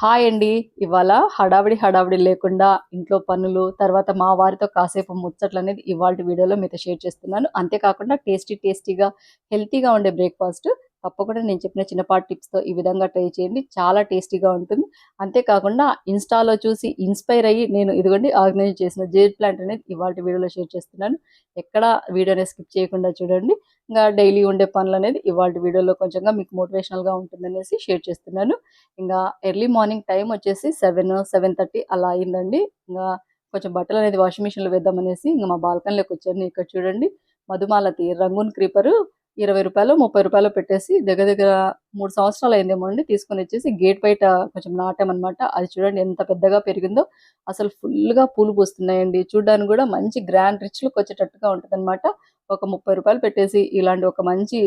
Hi అండి. ఇవాళ హడావిడి హడావిడి లేకుండా ఇంట్లో పనులు తర్వాత మా వారితో కాసేపు ముచ్చట్లు అనేది ఇవాళ వీడియోలో మీతో షేర్ చేస్తున్నాను. అంతేకాకుండా టేస్టీ టేస్టీగా హెల్తీగా ఉండే బ్రేక్ఫాస్ట్ తప్పకుండా నేను చెప్పిన చిన్నపాటి టిప్స్తో ఈ విధంగా ట్రై చేయండి. చాలా టేస్టీగా ఉంటుంది. అంతేకాకుండా ఇన్స్టాలో చూసి ఇన్స్పైర్ అయ్యి నేను ఇదిగోండి ఆర్గనైజ్ చేసిన జేడ్ ప్లాంట్ అనేది ఇవాళ వీడియోలో షేర్ చేస్తున్నాను. ఎక్కడ వీడియోని స్కిప్ చేయకుండా చూడండి. ఇంకా డైలీ ఉండే పనులు అనేది ఇవాళ వీడియోలో కొంచెంగా మీకు మోటివేషనల్గా ఉంటుందనేసి షేర్ చేస్తున్నాను. ఇంకా ఎర్లీ మార్నింగ్ టైం వచ్చేసి సెవెన్ సెవెన్ థర్టీ అలా అయిందండి. ఇంకా కొంచెం బట్టలు అనేది వాషింగ్ మిషన్లో వేద్దామనేసి ఇంకా మా బాల్కనీలోకి వచ్చాను. ఇక్కడ చూడండి. మధుమాలతి రంగున్ క్రీపరు ఇరవై రూపాయలు ముప్పై రూపాయలు పెట్టేసి దగ్గర దగ్గర మూడు సంవత్సరాలు అయిందేమో అండి తీసుకొని వచ్చేసి గేట్ బయట కొంచెం నాటామన్నమాట. అది చూడండి ఎంత పెద్దగా పెరిగిందో. అసలు ఫుల్గా పూలు పూస్తున్నాయండి. చూడడానికి కూడా మంచి గ్రాండ్ రిచ్ లుక్ వచ్చేటట్టుగా ఉంటుంది ఒక ముప్పై రూపాయలు పెట్టేసి ఇలాంటి ఒక మంచి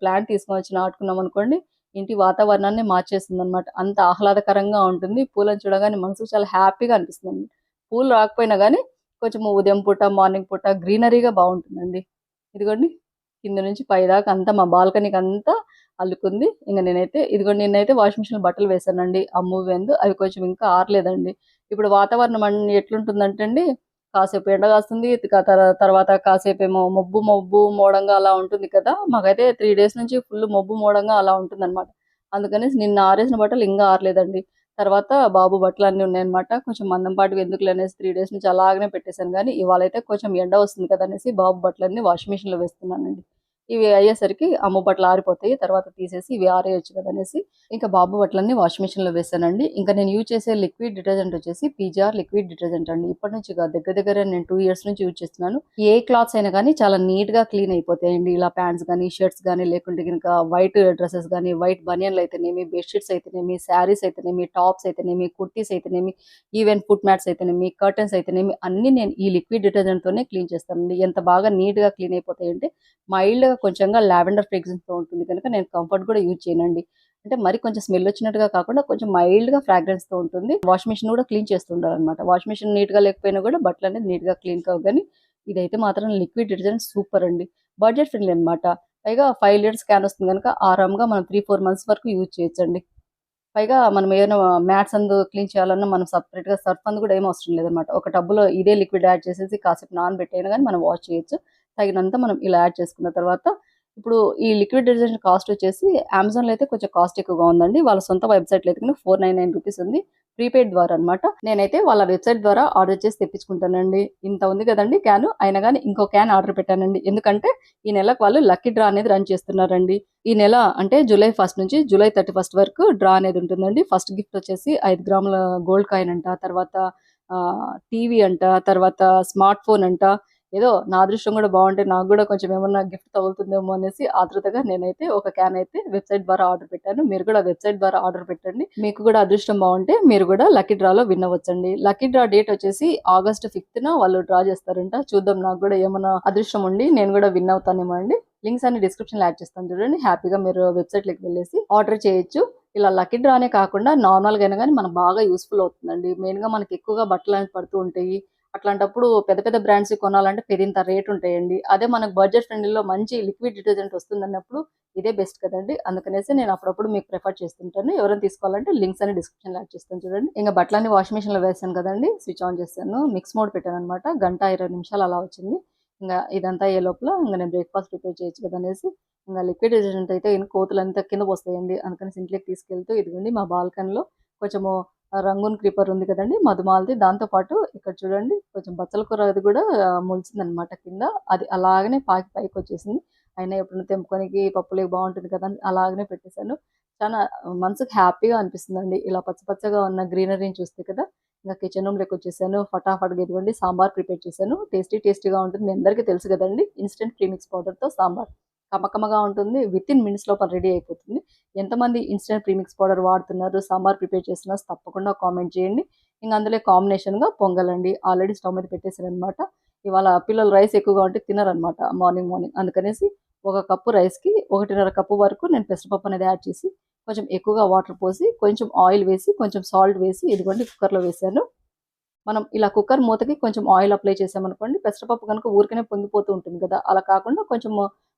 ప్లాంట్ తీసుకొని వచ్చి నాటుకున్నాం అనుకోండి ఇంటి వాతావరణాన్ని మార్చేస్తుంది అనమాట అంత ఆహ్లాదకరంగా ఉంటుంది. పూలను చూడగానే మనసుకు చాలా హ్యాపీగా అనిపిస్తుంది పూలు రాకపోయినా కానీ కొంచెం ఉదయం పూట మార్నింగ్ పూట గ్రీనరీగా బాగుంటుందండి. ఇదిగోండి. కింద నుంచి పైదాకా అంతా మా బాల్కనీకి అంతా అల్లుకుంది. ఇంకా నేనైతే ఇదిగోండి నిన్నైతే వాషింగ్ మిషన్ బట్టలు వేసానండి ఆ మూవ్ ఎందు. అవి కొంచెం ఇంకా ఆరలేదండి. ఇప్పుడు వాతావరణం అన్ని ఎట్లుంటుందంటే అండి కాసేపు ఎండ కాస్తుంది తర్వాత కాసేపు ఏమో మబ్బు మబ్బు మోడంగా అలా ఉంటుంది కదా. మాకైతే త్రీ డేస్ నుంచి ఫుల్ మబ్బు మోడంగా అలా ఉంటుంది అనమాట అందుకనేసి నిన్న ఆరేసిన బట్టలు ఇంకా ఆరలేదండి. తర్వాత బాబు బట్టలు అన్నీ ఉన్నాయన్నమాట. కొంచెం మందంపాటివి ఎందుకు అనేసి త్రీ డేస్ నుంచి అలాగనే పెట్టేశాను. కానీ ఇవాళ అయితే కొంచెం ఎండ వస్తుంది కదా అనేసి బాబు బట్టలన్నీ వాషింగ్ మిషన్లో వేస్తున్నానండి. ఇవి అయ్యేసరికి అమ్మబట్లు ఆరిపోతాయి తర్వాత తీసేసి ఇవి ఆరేయచ్చు కదా అనేసి ఇంకా బాబు బట్టలన్నీ వాషింగ్ మిషన్లో వేసానండి. ఇంకా నేను యూజ్ చేసే లిక్విడ్ డిటర్జెంట్ వచ్చేసి పీజార్ లిక్విడ్ డిటర్జెంట్ అండి. ఇప్పటి నుంచి దగ్గర దగ్గర నేను టూ ఇయర్స్ నుంచి యూజ్ చేస్తున్నాను. ఏ క్లాత్స్ అయినా కానీ చాలా నీట్గా క్లీన్ అయిపోతాయండి. ఇలా ప్యాంట్స్ కానీ షర్ట్స్ కానీ లేకుంటే కనుక వైట్ డ్రెస్సెస్ కానీ వైట్ బనియన్లు అయితేనేమి బెడ్షీట్స్ అయితేనేమి శారీస్ అయితేనేమి టాప్స్ అయితేనేమి కుర్తీస్ అయితేనేమి ఈవెన్ ఫుట్ మ్యాట్స్ అయితేనేమి కర్టన్స్ అయితేనేమి అన్ని నేను ఈ లిక్విడ్ డిటర్జెంట్తోనే క్లీన్ చేస్తానండి. ఎంత బాగా నీట్గా క్లీన్ అయిపోతాయంటే మైల్డ్గా కొంచెంగా లావెండర్ ఫ్రేగ్రెన్స్తో ఉంటుంది కనుక నేను కంఫర్ట్ కూడా యూజ్ చేయనండి. అంటే మరి కొంచెం స్మెల్ వచ్చినట్టుగా కాకుండా కొంచెం మైల్డ్గా ఫ్రాగ్రెన్స్తో ఉంటుంది. వాషింగ్ మిషన్ కూడా క్లీన్ చేస్తుండాలి అనమాట వాషింగ్ మిషన్ నీట్గా లేకపోయినా కూడా బట్టలు అనేది నీట్గా క్లీన్ కావు. కానీ ఇదైతే మాత్రం లిక్విడ్ డిటర్జెంట్ సూపర్ అండి. బడ్జెట్ ఫ్రెండ్లీ అనమాట పైగా ఫైవ్ లీటర్స్ క్యాన్ వస్తుంది కనుక ఆరామ్గా మనం త్రీ ఫోర్ మంత్స్ వరకు యూజ్ చేయొచ్చండి. పైగా మనం ఏదైనా మ్యాట్స్ అందు క్లీన్ చేయాలన్నా మనం సపరేట్గా సర్ఫ్ అందు కూడా ఏం అవసరం లేదనమాట ఒక టబ్బులో ఇదే లిక్విడ్ యాడ్ చేసేసి కాసేపు నానబెట్టైనా కానీ మనం వాష్ చేయొచ్చు. తగినంత మనం ఇలా యాడ్ చేసుకున్న తర్వాత ఇప్పుడు ఈ లిక్విడ్ డిటర్జెంట్ కాస్ట్ వచ్చేసి అమెజాన్లో అయితే కొంచెం కాస్ట్ ఎక్కువగా ఉందండి. వాళ్ళ సొంత వెబ్సైట్లో అయితే ఫోర్ నైన్ నైన్ రూపీస్ ఉంది. ప్రీపెయిడ్ ద్వారా అనమాట నేనైతే వాళ్ళ వెబ్సైట్ ద్వారా ఆర్డర్ చేసి తెప్పించుకుంటానండి. ఇంత ఉంది కదండి క్యాన్. అయినా కానీ ఇంకో క్యాన్ ఆర్డర్ పెట్టానండి. ఎందుకంటే ఈ నెలకు వాళ్ళు లక్కీ డ్రా అనేది రన్ చేస్తున్నారండి. ఈ నెల అంటే జూలై ఫస్ట్ నుంచి జూలై థర్టీ ఫస్ట్ వరకు డ్రా అనేది ఉంటుందండి. ఫస్ట్ గిఫ్ట్ వచ్చేసి ఐదు గ్రాముల గోల్డ్ కాయిన్ అంట తర్వాత టీవీ అంట తర్వాత స్మార్ట్ ఫోన్ అంట ఏదో నా అదృష్టం కూడా బాగుంటే నాకు కూడా కొంచెం ఏమన్నా గిఫ్ట్ తగులుతుందేమో అనేసి ఆతృతగా నేనైతే ఒక క్యాన్ అయితే వెబ్సైట్ ద్వారా ఆర్డర్ పెట్టాను. మీరు కూడా వెబ్సైట్ ద్వారా ఆర్డర్ పెట్టండి. మీకు కూడా అదృష్టం బాగుంటే మీరు కూడా లక్కీ డ్రాలో విన్ అవ్వచ్చండి. లక్కీ డ్రా డేట్ వచ్చేసి ఆగస్ట్ ఫిఫ్త్ న వాళ్ళు డ్రా చేస్తారంట. చూద్దాం నాకు కూడా ఏమైనా అదృష్టం ఉండి నేను కూడా విన్ అవుతానేమో అండి. లింక్స్ అన్ని డిస్క్రిప్షన్లో యాడ్ చేస్తాను చూడండి. హ్యాపీగా మీరు వెబ్సైట్లోకి వెళ్ళేసి ఆర్డర్ చేయొచ్చు. ఇలా లక్కీ డ్రానే కాకుండా నార్మల్గా అయినా కానీ మనకు బాగా యూస్ఫుల్ అవుతుందండి. మెయిన్గా మనకి ఎక్కువగా బట్టలు అనేది పడుతూ ఉంటాయి. అట్లాంటప్పుడు పెద్ద పెద్ద బ్రాండ్స్ కొనాలంటే పెరింత రేట్ ఉంటాయండి. అదే మనకు బడ్జెట్ ఫ్రెండ్లీలో మంచి లిక్విడ్ డిటర్జెంట్ వస్తుంది అన్నప్పుడు ఇదే బెస్ట్ కదండి. అందుకనేసి నేను అప్పుడప్పుడు మీకు ప్రిఫర్ చేస్తుంటాను. ఎవరైనా తీసుకోవాలంటే లింక్స్ అని డిస్క్రిప్షన్ యాడ్ చేస్తాను చూడండి. ఇంకా బట్టలన్నీ వాషింగ్ మిషన్లో వేసాను కదండి. స్విచ్ ఆన్ చేస్తాను మిక్స్ మోడ్ పెట్టాను అనమాట గంట ఇరవై నిమిషాలు అలా వచ్చింది. ఇంకా ఇదంతా అయ్యే లోపల ఇంకా నేను బ్రేక్ఫాస్ట్ ప్రిపేర్ చేయొచ్చు కదా అనేసి ఇంకా లిక్విడ్ డిటర్జెంట్ అయితే కోతులు అంతా కింద పోస్తాయండి. అందుకని ఇంట్లోకి తీసుకెళ్తూ ఇదిగోండి మా బాల్కనీలో కొంచెము రంగున్ క్రీపర్ ఉంది కదండి మధుమాలది. దాంతో పాటు ఇక్కడ చూడండి కొంచెం బచ్చల కూర అది కూడా మొలిచిందనమాట కింద. అది అలాగనే పాకి పైకి వచ్చేసింది. అయినా ఎప్పుడైనా తెంపుకోనికి పప్పులే బాగుంటుంది కదా అని అలాగనే పెట్టేశాను. చాలా మనసుకు హ్యాపీగా అనిపిస్తుందండి. ఇలా పచ్చ పచ్చగా ఉన్న గ్రీనరీని చూస్తే కదా ఇంకా కిచెన్ రూమ్ లెక్క వచ్చేసాను ఫటాఫట్ ఇదిగోండి సాంబార్ ప్రిపేర్ చేశాను. టేస్టీ టేస్టీగా ఉంటుంది. మీ అందరికీ తెలుసు కదండి ఇన్స్టెంట్ ప్రీమిక్స్ పౌడర్తో సాంబార్. కమకమగా ఉంటుంది. విత్ ఇన్ మినిట్స్ లోపల రెడీ అయిపోతుంది. ఎంతమంది ఇన్స్టెంట్ ప్రీమిక్స్ పౌడర్ వాడుతున్నారు సాంబార్ ప్రిపేర్ చేస్తున్నారు తప్పకుండా కామెంట్ చేయండి. ఇంకా అందులో కాంబినేషన్గా పొంగలండి. ఆల్రెడీ స్టవ్ మీద పెట్టేశారు అనమాట ఇవాళ పిల్లలు రైస్ ఎక్కువగా ఉంటే తినరనమాట మార్నింగ్ మార్నింగ్ అందుకనేసి ఒక కప్పు రైస్కి ఒకటిన్నర కప్పు వరకు నేను పెసరపప్పు అనేది యాడ్ చేసి కొంచెం ఎక్కువగా వాటర్ పోసి కొంచెం ఆయిల్ వేసి కొంచెం సాల్ట్ వేసి ఇదిగోండి కుక్కర్లో వేసాను మనం ఇలా కుక్కర్ మూతకి కొంచెం ఆయిల్ అప్లై చేసామనుకోండి పెసరపప్పు కనుక ఊరికనే పొంగిపోతూ ఉంటుంది కదా. అలా కాకుండా కొంచెం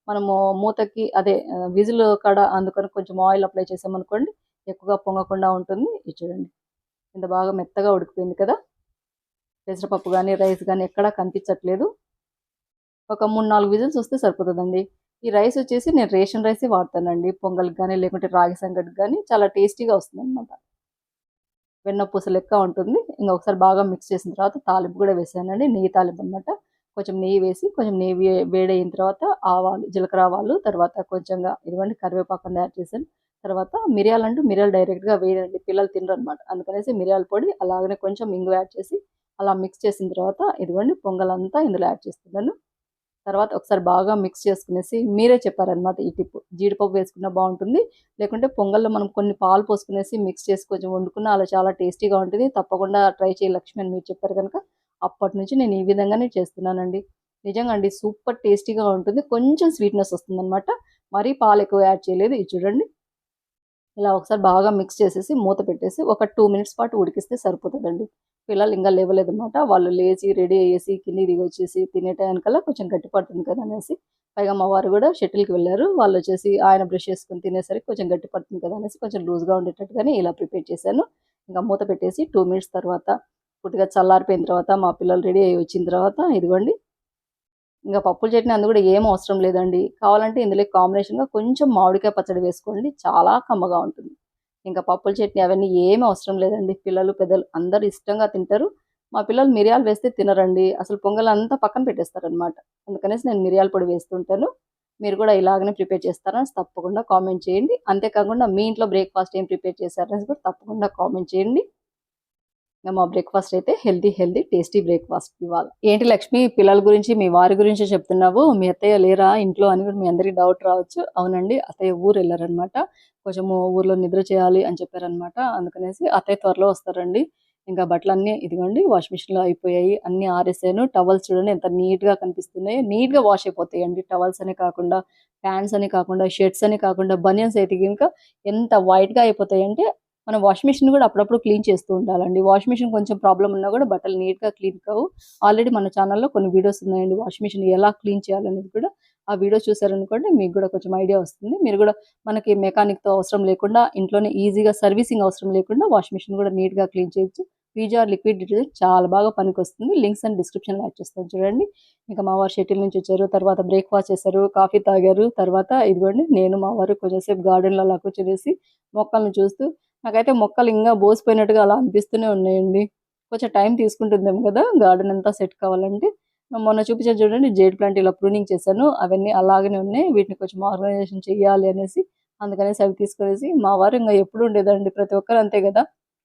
మనము మూతకి అదే విజిల్ కాడ అందుకని కొంచెం ఆయిల్ అప్లై చేసామనుకోండి ఎక్కువగా పొంగకుండా ఉంటుంది. ఇది చూడండి. ఇంత బాగా మెత్తగా ఉడికిపోయింది కదా? పెసరపప్పు కానీ రైస్ కానీ ఎక్కడా కనిపించట్లేదు. ఒక మూడు నాలుగు విజిల్స్ వస్తే సరిపోతుందండి. ఈ రైస్ వచ్చేసి నేను రేషన్ రైస్ వాడతానండి. పొంగల్కి కానీ లేకుంటే రాగి సంగటికి కానీ చాలా టేస్టీగా వస్తుంది అనమాట వెన్న పూస లెక్క ఉంటుంది. ఇంకా ఒకసారి బాగా మిక్స్ చేసిన తర్వాత తాలింపు కూడా వేసానండి. నెయ్యి తాలింపు అనమాట కొంచెం నెయ్యి వేసి కొంచెం నెయ్యి వేడైన తర్వాత ఆవాలు జీలకర్ర ఆవాలు తర్వాత కొంచెంగా ఇదిగోండి కరివేపాకు యాడ్ చేశాను. తర్వాత మిరియాలు అంటూ మిరియాలు డైరెక్ట్గా వేయండి పిల్లలు తినరు అనమాట అందుకనేసి మిరియాల పొడి అలాగనే కొంచెం ఇంగు యాడ్ చేసి అలా మిక్స్ చేసిన తర్వాత ఇదిగోండి పొంగల్ అంతా ఇందులో యాడ్ చేస్తున్నాను. తర్వాత ఒకసారి బాగా మిక్స్ చేసుకునేసి మీరే చెప్పారనమాట ఈ టిప్ జీడిపప్పు వేసుకున్నా బాగుంటుంది. లేకుంటే పొంగల్లో మనం కొన్ని పాలు పోసుకునేసి మిక్స్ చేసి కొంచెం వండుకున్నా అలా చాలా టేస్టీగా ఉంటుంది. తప్పకుండా ట్రై చేయి లక్ష్మి అని మీరు చెప్పారు కనుక. అప్పటి నుంచి నేను ఈ విధంగానే చేస్తున్నానండి. నిజంగా అండి సూపర్ టేస్టీగా ఉంటుంది. కొంచెం స్వీట్నెస్ వస్తుంది అనమాట మరీ పాలు ఎక్కువ యాడ్ చేయలేదు. ఇది చూడండి. ఇలా ఒకసారి బాగా మిక్స్ చేసేసి మూత పెట్టేసి ఒక టూ మినిట్స్ పాటు ఉడికిస్తే సరిపోతుందండి. పిల్లలు ఇంకా లేవలేదన్నమాట. వాళ్ళు లేచి రెడీ అయ్యేసి కింది దిగి వచ్చేసి తినే టైంకల్లా కొంచెం గట్టి పడుతుంది కదా అనేసి. పైగా మా వారు కూడా షటిల్కి వెళ్ళారు. వాళ్ళు వచ్చేసి ఆయన బ్రష్ చేసుకుని తినేసరికి కొంచెం గట్టి పడుతుంది కదా అనేసి కొంచెం లూజ్గా ఉండేటట్టుగానే ఇలా ప్రిపేర్ చేశాను. ఇంకా మూత పెట్టేసి టూ మినిట్స్ తర్వాత పూర్తిగా చల్లారిపోయిన తర్వాత మా పిల్లలు రెడీ అయ్యి వచ్చిన తర్వాత ఇదిగోండి. ఇంకా పప్పుల చట్నీ అందు కూడా ఏం అవసరం లేదండి. కావాలంటే ఇందులో కాంబినేషన్గా కొంచెం మామిడికాయ పచ్చడి వేసుకోండి. చాలా కమ్మగా ఉంటుంది. ఇంకా పప్పుల చట్నీ అవన్నీ ఏమి అవసరం లేదండి. పిల్లలు పెద్దలు అందరూ ఇష్టంగా తింటారు. మా పిల్లలు మిరియాలు వేస్తే తినరండి. అసలు పొంగల్ అంతా పక్కన పెట్టేస్తారనమాట అందుకనేసి నేను మిరియాల పొడి వేస్తుంటాను. మీరు కూడా ఇలాగనే ప్రిపేర్ చేస్తారని తప్పకుండా కామెంట్ చేయండి. అంతేకాకుండా మీ ఇంట్లో బ్రేక్ఫాస్ట్ ఏం ప్రిపేర్ చేశారని కూడా తప్పకుండా కామెంట్ చేయండి. మా బ్రేక్ఫాస్ట్ అయితే హెల్తీ హెల్తీ టేస్టీ బ్రేక్ఫాస్ట్ ఇవ్వాలి ఏంటి లక్ష్మి పిల్లల గురించి మీ వారి గురించి చెప్తున్నావు? మీ అత్తయ్య లేరా ఇంట్లో అని కూడా మీ అందరికి డౌట్ రావచ్చు. అవునండి అత్తయ్య ఊరు వెళ్ళారనమాట కొంచెము ఊర్లో నిద్ర చేయాలి అని చెప్పారనమాట అందుకనేసి అత్తయ్య త్వరలో వస్తారండి. ఇంకా బట్టలు అన్నీ ఇదిగోండి వాష్ మిషన్లో అయిపోయాయి. అన్నీ ఆరేసాను. టవల్స్ చూడండి ఎంత నీట్గా కనిపిస్తున్నాయి. నీట్గా వాష్ అయిపోతాయండి టవల్స్ అని కాకుండా ప్యాంట్స్ అని కాకుండా షర్ట్స్ అని కాకుండా బనియన్స్ అయితే ఇంకా ఎంత వైట్గా అయిపోతాయంటే మనం వాషింగ్ మిషన్ కూడా అప్పుడప్పుడు క్లీన్ చేస్తూ ఉండాలండి. వాషింగ్ మిషన్ కొంచెం ప్రాబ్లం ఉన్నా కూడా బట్టలు నీట్గా క్లీన్ కావు. ఆల్రెడీ మన ఛానల్లో కొన్ని వీడియోస్ ఉన్నాయండి. వాషింగ్ మిషన్ ఎలా క్లీన్ చేయాలనేది కూడా ఆ వీడియో చూసారనుకోండి మీకు కూడా కొంచెం ఐడియా వస్తుంది. మీరు కూడా మనకి మెకానిక్తో అవసరం లేకుండా ఇంట్లోనే ఈజీగా సర్వీసింగ్ అవసరం లేకుండా వాషింగ్ మిషన్ కూడా నీట్గా క్లీన్ చేయొచ్చు. పీజార్ లిక్విడ్ డిటర్జెంట్ చాలా బాగా పనికి వస్తుంది లింక్స్ అండ్ డిస్క్రిప్షన్లో యాడ్ చేస్తాను చూడండి. ఇంకా మా వారు షటిల్ నుంచి వచ్చారు తర్వాత బ్రేక్ఫాస్ట్ చేశారు కాఫీ తాగారు తర్వాత ఇదిగోండి నేను మా వారు కొంచెంసేపు గార్డెన్లో అలా కూర్చొనేసి మొక్కలను చూస్తూ నాకైతే మొక్కలు ఇంకా బోసిపోయినట్టుగా అలా అనిపిస్తూనే ఉన్నాయండి. కొంచెం టైం తీసుకుంటుందేమో కదా గార్డెన్ అంతా సెట్ కావాలంటే. మొన్న చూపించాను చూడండి జేడ్ ప్లాంట్ ఇలా ప్రూనింగ్ చేశాను. అవన్నీ అలాగనే ఉన్నాయి. వీటిని కొంచెం ఆర్గనైజేషన్ చేయాలి అనేసి అందుకనేసి అవి తీసుకునేసి మా వారు ఇంకా ఎప్పుడు ఉండేదండి ప్రతి ఒక్కరు అంతే కదా.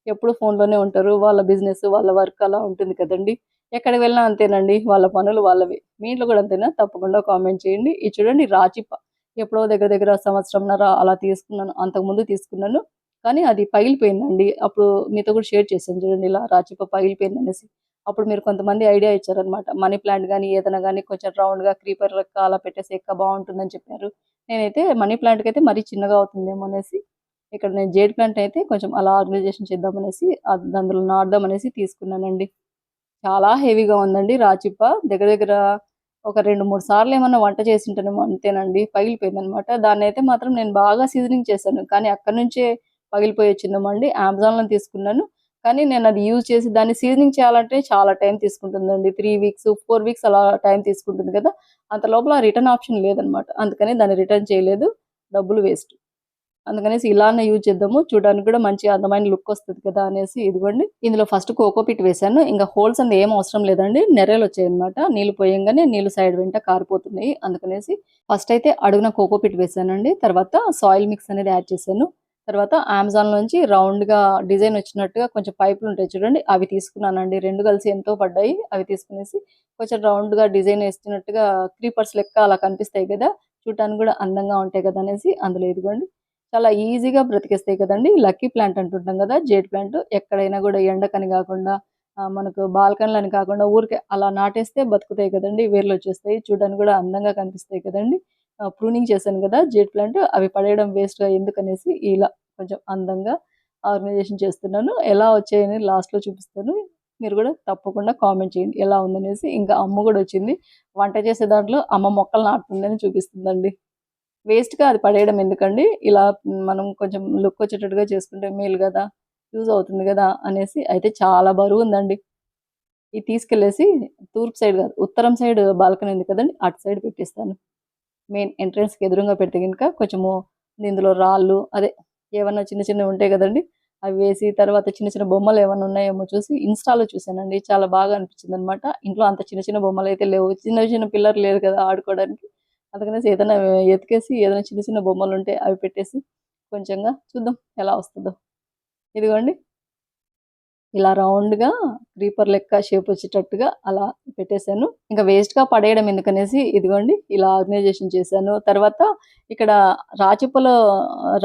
ఎప్పుడు ఫోన్లోనే ఉంటారు వాళ్ళ బిజినెస్ వాళ్ళ వర్క్ అలా ఉంటుంది కదండి. ఎక్కడికి వెళ్ళినా అంతేనండి వాళ్ళ పనులు వాళ్ళవి. మీ ఇంట్లో కూడా అంతేనా? తప్పకుండా కామెంట్ చేయండి. ఇది చూడండి రాచిప్ప ఎప్పుడో దగ్గర దగ్గర సంవత్సరంన్నర అలా తీసుకున్నాను అంతకుముందు తీసుకున్నాను. కానీ అది పగిలిపోయిందండి. అప్పుడు మీతో కూడా షేర్ చేశాను చూడండి ఇలా రాచిప్ప పగిలిపోయింది అనేసి అప్పుడు మీరు కొంతమంది ఐడియా ఇచ్చారనమాట మనీ ప్లాంట్ కానీ ఏదైనా కానీ కొంచెం రౌండ్గా క్రీపర్ లెక్క అలా పెట్టేసి ఎక్క బాగుంటుందని చెప్పారు. నేనైతే మనీ ప్లాంట్కి అయితే మరీ చిన్నగా అవుతుందేమో అనేసి ఇక్కడ నేను జేడ్ ప్లాంట్ అయితే కొంచెం అలా ఆర్గనైజేషన్ చేద్దామనేసి అది అందులో నాడదాం అనేసి తీసుకున్నానండి. చాలా హెవీగా ఉందండి రాచిప్ప దగ్గర దగ్గర ఒక రెండు మూడు సార్లు ఏమన్నా వంట చేసి అంతేనండి పగిలిపోయింది అనమాట దాన్ని అయితే మాత్రం నేను బాగా సీజనింగ్ చేశాను. కానీ అక్కడ నుంచే పగిలిపోయి వచ్చిందమండి అమెజాన్లో తీసుకున్నాను. కానీ నేను అది యూజ్ చేసి దాన్ని సీజనింగ్ చేయాలంటే చాలా టైం తీసుకుంటుందండి. త్రీ వీక్స్ ఫోర్ వీక్స్ అలా టైం తీసుకుంటుంది కదా. అంత లోపల రిటర్న్ ఆప్షన్ లేదనమాట. అందుకని దాన్ని రిటర్న్ చేయలేదు. డబ్బులు వేస్ట్ అందుకనేసి ఇలానే యూజ్ చేద్దాము. చూడడానికి కూడా మంచి అందమైన లుక్ వస్తుంది కదా అనేసి ఇదిగోండి. ఇందులో ఫస్ట్ కోకోపిట్ వేసాను ఇంకా హోల్స్ అంత ఏం అవసరం లేదండి. నెర్రలు వచ్చాయి అనమాట నీళ్ళు పోయంగానే నీళ్ళు సైడ్ వెంట కారిపోతున్నాయి. అందుకనేసి ఫస్ట్ అయితే అడుగున కోకోపిట్ వేశానండి. తర్వాత సాయిల్ మిక్స్ అనేది యాడ్ చేశాను. తర్వాత అమెజాన్ నుంచి రౌండ్గా డిజైన్ వచ్చినట్టుగా కొంచెం పైపులు ఉంటాయి చూడండి అవి తీసుకున్నానండి. రెండు కలిసి ఎంతో పడ్డాయి. అవి తీసుకునేసి కొంచెం రౌండ్గా డిజైన్ వేస్తున్నట్టుగా క్రీపర్స్ లెక్క అలా కనిపిస్తాయి కదా చూడటానికి కూడా అందంగా ఉంటాయి కదా అనేసి అందులో ఇదిగోండి. చాలా ఈజీగా బ్రతికేస్తాయి కదండి. లక్కీ ప్లాంట్ అంటుంటాం కదా జేడ్ ప్లాంట్. ఎక్కడైనా కూడా ఎండకని కాకుండా మనకు బాల్కనీలు అని కాకుండా ఊరికే అలా నాటేస్తే బతుకుతాయి కదండి. వేర్లు వచ్చేస్తాయి. చూడడానికి కూడా అందంగా కనిపిస్తాయి కదండి. ప్రూనింగ్ చేశాను కదా జేడ్ ప్లాంట్ అవి పడేయడం వేస్ట్గా ఎందుకనేసి ఇలా కొంచెం అందంగా ఆర్గనైజేషన్ చేస్తున్నాను. ఎలా వచ్చాయని లాస్ట్లో చూపిస్తాను. మీరు కూడా తప్పకుండా కామెంట్ చేయండి ఎలా ఉందనేసి. ఇంకా అమ్మ కూడా వచ్చింది. వంట చేసే దాంట్లో అమ్మ మొక్కలు నాటుతుందని చూపిస్తుందండి. వేస్ట్‌గా అది పడేయడం ఎందుకండి. ఇలా మనం కొంచెం లుక్ వచ్చేటట్టుగా చేసుకుంటే మేలు కదా యూజ్ అవుతుంది కదా అనేసి అయితే చాలా బరువు ఉందండి. ఇది తీసుకెళ్ళేసి తూర్పు సైడ్ కాదు ఉత్తరం సైడ్ బాల్కనీ ఉంది కదండి అటు సైడ్ పెట్టిస్తాను. మెయిన్ ఎంట్రన్స్‌కి ఎదురుంగా పెడితే కనుక కొంచెము ఇందులో రాళ్ళు అదే ఏమన్నా చిన్న చిన్నవి ఉంటాయి కదండి అవి వేసి తర్వాత చిన్న చిన్న బొమ్మలు ఏమైనా ఉన్నాయేమో చూసి ఇన్‌స్టాలో చూసానండి. చాలా బాగా అనిపించింది అనమాట ఇంట్లో అంత చిన్న చిన్న బొమ్మలు అయితే లేవు. చిన్న చిన్న పిల్లలు లేరు కదా ఆడుకోవడానికి. అందుకనేసి ఏదైనా ఎతికేసి ఏదైనా చిన్న చిన్న బొమ్మలు ఉంటే అవి పెట్టేసి కొంచెంగా చూద్దాం ఎలా వస్తుందో ఇదిగోండి. ఇలా రౌండ్‌గా క్రీపర్ లెక్క షేప్ వచ్చేటట్టుగా అలా పెట్టేశాను ఇంకా వేస్ట్‌గా పడేయడం ఎందుకనేసి ఇదిగోండి ఇలా ఆర్గనైజేషన్ చేశాను. తర్వాత ఇక్కడ రాచిప్పలో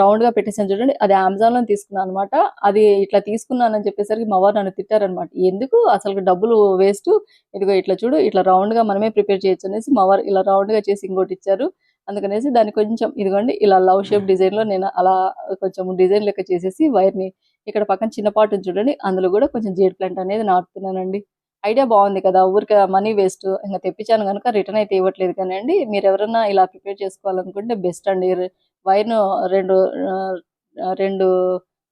రౌండ్‌గా పెట్టేసాను చూడండి. అది అమెజాన్‌లో తీసుకున్నాను అనమాట. అది ఇట్లా తీసుకున్నానని చెప్పేసరికి మా వారు నన్ను తిట్టారనమాట. ఎందుకు అసలు డబ్బులు వేస్ట్ ఇదిగో ఇట్లా చూడు ఇట్లా రౌండ్‌గా మనమే ప్రిపేర్ చేయొచ్చు అనేసి మా వారు ఇలా రౌండ్‌గా చేసి ఇంకోటి ఇచ్చారు అందుకనేసి దాన్ని కొంచెం ఇదిగోండి ఇలా లవ్ షేప్ డిజైన్‌లో నేను అలా కొంచెం డిజైన్ లెక్క చేసేసి వైర్‌ని ఇక్కడ పక్కన చిన్నపాటు చూడండి. అందులో కూడా కొంచెం జేడ్ ప్లాంట్ అనేది నాటుతున్నానండి. ఐడియా బాగుంది కదా! ఊరికి మనీ వేస్ట్. ఇంకా తెప్పించాను కనుక రిటర్న్ అయితే ఇవ్వట్లేదు కానీ అండి మీరు ఎవరైనా ఇలా ప్రిపేర్ చేసుకోవాలనుకుంటే బెస్ట్ అండి. వైర్‌ను రెండు రెండు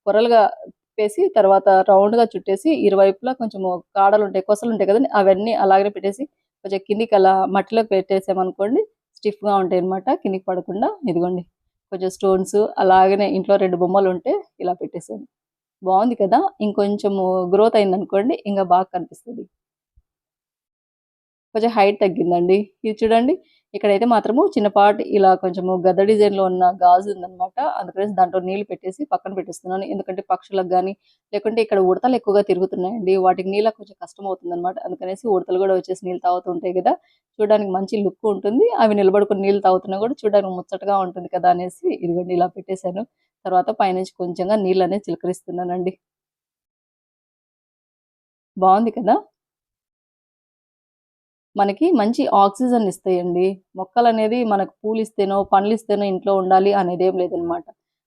పొరలుగా తిప్పేసి తర్వాత రౌండ్‌గా చుట్టేసి ఇరువైపులా కొంచెం కాడలు ఉంటాయి కొసలు ఉంటాయి కదండి అవన్నీ అలాగే పెట్టేసి కొంచెం కిందికి అలా మట్టిలో పెట్టేసామనుకోండి స్టిఫ్‌గా ఉంటాయన్నమాట. కిందికి పడకుండా ఇదిగోండి. కొంచెం స్టోన్స్ అలాగనే ఇంట్లో రెండు బొమ్మలు ఉంటే ఇలా పెట్టేసాను. బాగుంది కదా! ఇంకొంచెము గ్రోత్ అయిందనుకోండి ఇంకా బాగా కనిపిస్తది. కొంచెం హైట్ తగ్గిందండి. ఇది చూడండి. ఇక్కడైతే మాత్రము చిన్నపాటి ఇలా కొంచెము గద్ద డిజైన్‌లో ఉన్న గాజు ఉందనమాట. అందుకనేసి దాంట్లో నీళ్ళు పెట్టేసి పక్కన పెట్టేస్తున్నాను. ఎందుకంటే పక్షులకు కానీ లేకుంటే ఇక్కడ ఉడతలు ఎక్కువగా తిరుగుతున్నాయండి. వాటికి నీళ్ళకి కొంచెం కష్టం అవుతుందన్నమాట అందుకనేసి ఉడతలు కూడా వచ్చేసి నీళ్ళు తాగుతుంటాయి కదా చూడడానికి మంచి లుక్ ఉంటుంది. అవి నిలబడుకుని నీళ్ళు తాగుతున్నా కూడా చూడడానికి ముచ్చటగా ఉంటుంది కదా! అనేసి ఇదిగోండి ఇలా పెట్టేశాను తర్వాత పైనుంచి కొంచెంగా నీళ్ళు అనేది చిలకరిస్తున్నానండి. బాగుంది కదా! మనకి మంచి ఆక్సిజన్ ఇస్తాయండి. మొక్కలు అనేది మనకు పూలిస్తేనో, పండ్లిస్తేనో ఇంట్లో ఉండాలి అనేదేం లేదనమాట.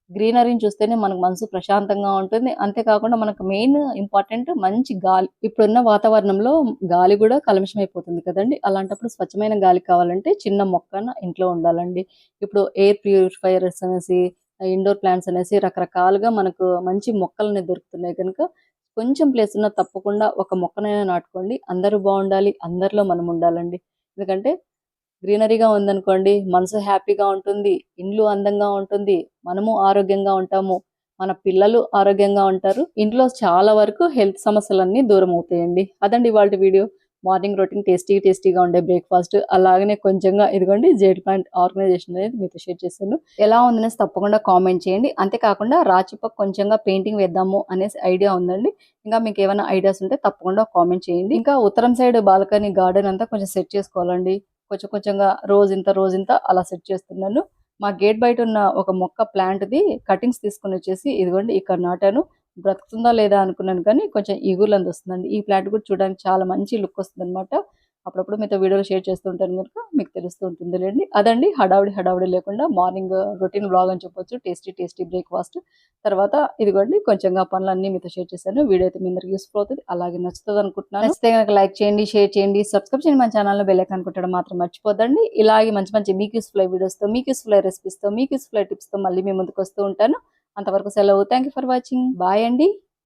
గ్రీనరీని చూస్తేనే మనకు మనసు ప్రశాంతంగా ఉంటుంది. అంతే కాకుండా మనకు మెయిన్ ఇంపార్టెంట్ మంచి గాలి. ఇప్పుడున్న వాతావరణంలో గాలి గూడా అయిపోతుంది కదండి అలాంటప్పుడు స్వచ్ఛమైన గాలి కావాలంటే చిన్న మొక్కన ఇంట్లో ఉండాలండి. ఇప్పుడు ఎయిర్ ప్యూరిఫైయర్స్ అనేసి, ఇండోర్ ప్లాంట్స్ అనేసి రకరకాలుగా మనకు మంచి మొక్కలనేవి దొరుకుతున్నాయి కనుక కొంచెం ప్లేస్ ఉన్నా తప్పకుండా ఒక మొక్కనైనా నాటుకోండి. అందరూ బాగుండాలి అందరిలో మనం ఉండాలండి. ఎందుకంటే గ్రీనరీగా ఉందనుకోండి మనసు హ్యాపీగా ఉంటుంది. ఇండ్లు అందంగా ఉంటుంది. మనము ఆరోగ్యంగా ఉంటాము. మన పిల్లలు ఆరోగ్యంగా ఉంటారు. ఇంట్లో చాలా వరకు హెల్త్ సమస్యలన్నీ దూరమవుతాయండి. అదండి వాళ్ళ వీడియో. మార్నింగ్ రొటీన్ టేస్టీ టేస్టీగా ఉండే బ్రేక్‌ఫాస్ట్ అలాగనే కొంచెంగా ఇదిగోండి జేడ్ ప్లాంట్ ఆర్గనైజేషన్ అనేది మీతో షేర్ చేశాను. ఎలా ఉందనేసి తప్పకుండా కామెంట్ చేయండి. అంతే కాకుండా కొంచెంగా పెయింటింగ్ వేద్దాము అనేసి ఐడియా ఉందండి. ఇంకా మీకు ఏమైనా ఐడియాస్ ఉంటే తప్పకుండా కామెంట్ చేయండి. ఇంకా ఉత్తరం సైడ్ బాల్కనీ గార్డెన్ అంతా కొంచెం సెట్ చేసుకోవాలండి. కొంచెం కొంచెంగా రోజింత రోజింత అలా సెట్ చేస్తున్నాను. మా గేట్ బయట ఉన్న ఒక మొక్క ప్లాంట్‌ది కటింగ్స్ తీసుకొనొచ్చేసి ఇదిగోండి ఇక్కడ నాటాను. బ్రతుకుతుందా లేదా అనుకున్నాను కానీ కొంచెం ఇగుర్లందొస్తుందండి. ఈ ప్లాంట్ కూడా చూడడానికి చాలా మంచి లుక్ వస్తుందనమాట. అప్పుడప్పుడు మీతో వీడియోలు షేర్ చేస్తూ ఉంటాను మీకు తెలుస్తూ ఉంటుంది లేండి అదండి హడావిడి హడావిడి లేకుండా మార్నింగ్ రొటీన్ బ్లాగ్ అని చెప్పొచ్చు. Tasty tasty breakfast. తర్వాత ఇదిగోండి కొంచెంగా పనులన్నీ మీతో షేర్ చేశాను. వీడియో అయితే మీ అందరికి యూస్ఫుల్ అవుతుంది అలాగే నచ్చుతదనుకుంటున్నాను. నచ్చితే కనుక లైక్ చేయండి, షేర్ చేయండి, సబ్స్క్రైబ్ చేయండి మన ఛానల్లో బెల్ కొట్టడం మాత్రం మర్చిపోద్దండి. ఇలాగే మంచి మంచి మీకు యూస్ఫుల్ అయ్యే వీడియోస్‌తో, మీకు యూస్ఫుల్ అయ్యే రెసిపీస్‌తో, మీకు యూస్ఫుల్ అయ్యే టిప్స్‌తో మళ్ళీ మీ ముందుకొస్తూ ఉంటాను. అంతవరకు సెలవు. Thank you for watching. Bye అండి.